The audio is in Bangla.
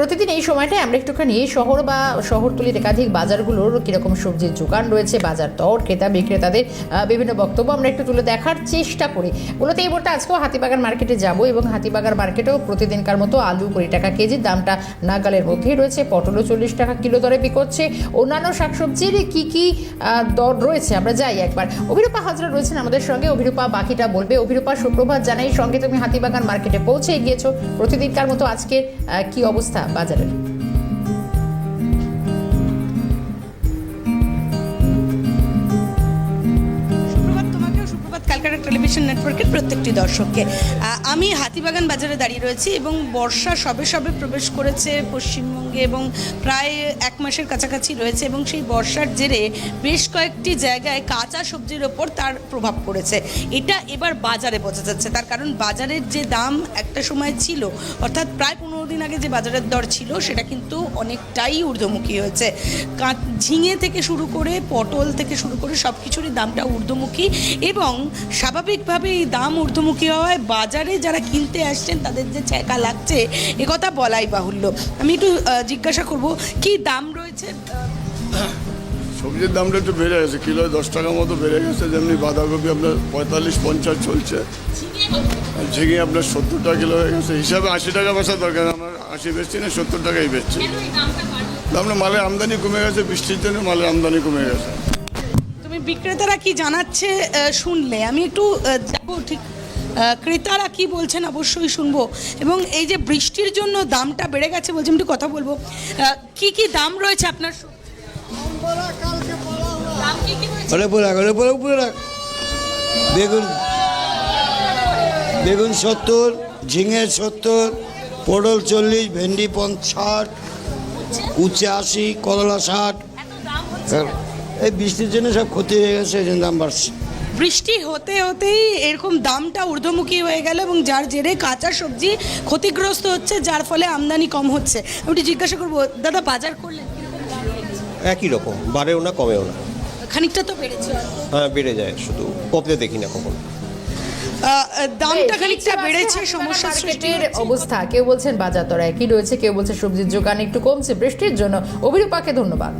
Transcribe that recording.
প্রতিদিন এই সময়টায় আমরা একটুখানি শহর বা শহরতলির একাধিক বাজারগুলোর কীরকম সবজির যোগান রয়েছে বাজার দর ক্রেতা বিক্রেতাদের বিভিন্ন বক্তব্য আমরা একটু তুলে দেখার চেষ্টা করি। মূলত এই মুহূর্তে আজকেও হাতিবাগান মার্কেটে যাব এবং হাতিবাগান মার্কেটেও প্রতিদিনকার মতো আলু কুড়ি টাকা কেজির দামটা নাগালের মধ্যেই রয়েছে। পটলও চল্লিশ টাকা কিলো দরে বিকোচ্ছে। অন্যান্য শাকসবজির কি কী দর রয়েছে আমরা যাই একবার। অভিরূপা হাজরা রয়েছেন আমাদের সঙ্গে। অভিরূপা বাকিটা বলবে। অভিরূপা সুপ্রভাত জানাই সঙ্গে তুমি হাতিবাগান মার্কেটে পৌঁছে গিয়েছো প্রতিদিনকার মতো আজকে আহ, কি অবস্থা? বাজারের। সুপ্রভাত তোমাকেও টেলিভিশন নেটওয়ার্কের প্রত্যেকটি দর্শককে। আমি হাতিবাগান বাজারে দাঁড়িয়ে রয়েছি এবং বর্ষা সবে সবে প্রবেশ করেছে পশ্চিমবঙ্গে এবং প্রায় এক মাসের কাছাকাছি রয়েছে এবং সেই বর্ষার জেরে বেশ কয়েকটি জায়গায় কাঁচা সবজির ওপর তার প্রভাব পড়েছে। এটা এবার বাজারে বোঝা যাচ্ছে। তার কারণ বাজারের যে দাম একটা সময় ছিল, অর্থাৎ প্রায় পনেরো দিন আগে যে বাজারের দর ছিল, সেটা কিন্তু অনেকটাই ঊর্ধ্বমুখী হয়েছে। ঝিঙে থেকে শুরু করে, পটল থেকে শুরু করে সব কিছুরই দামটা ঊর্ধ্বমুখী এবং স্বাভাবিকভাবে এই দাম ঊর্ধ্বমুখী হওয়ায় বাজারে যারা কিনতে আসছেন তাদের যে ছ্যাঁকা লাগছে একথা বলাই বাহুল্য। আমি একটু জিজ্ঞাসা করব কি দাম রয়েছে? সবজির দামটা একটু বেড়ে গেছে কিলো দশ টাকা মতো বেড়ে গেছে যেমনি বাঁধাকপি আপনার পঁয়তাল্লিশ পঞ্চাশ চলছে। ঝিঙে আপনার সত্তর টাকা কিলো হয়ে গেছে হিসাবে আশি টাকা বেচা দরকার আমার আশি বেচছি না সত্তর টাকাই বেচছি। দামটা মালের আমদানি কমে গেছে বৃষ্টির জন্য মালের আমদানি কমে গেছে। বিক্রেতারা কি জানাচ্ছে শুনলে? আমি একটু যাব ঠিক ক্রেতারা কি বলছেন অবশ্যই শুনব। এবং এই যে বৃষ্টির জন্য দামটা বেড়ে গেছে বলছি একটু কথা বলব। কি কি দাম রয়েছে আপনার বেগুন বেগুন সত্তর ঝিঙে সত্তর পটল চল্লিশ ভেন্ডি পঞ্চাশ উচ্ছে? আশি করলা ষাট। এই বৃষ্টির জন্য সব ক্ষতি হয়ে গেছে এই জন্য দাম বাড়ছে। বৃষ্টি হতে হতেই এরকম দামটা ঊর্ধ্বমুখী হয়ে গেল এবং যার জেরে কাঁচা সবজি ক্ষতিগ্রস্ত হচ্ছে যার ফলে আমদানি কম হচ্ছে। আমি একটু জিজ্ঞাসা করব দাদা বাজার করলেন লেগেছে? একই রকম বাড়েও না কমেও না। খানিকটা তো বেড়েছে। হ্যাঁ বেড়ে যায় শুধু কমতে দেখি না কখন। দামটা খানিকটা বেড়েছে সমস্যা সৃষ্টি মার্কেটের হচ্ছে। অবস্থা কেউ বলছেন বাজার দর একই রয়েছে কেউ বলছে সবজির যোগান একটু কমছে বৃষ্টির জন্য অভিরূপাকে ধন্যবাদ।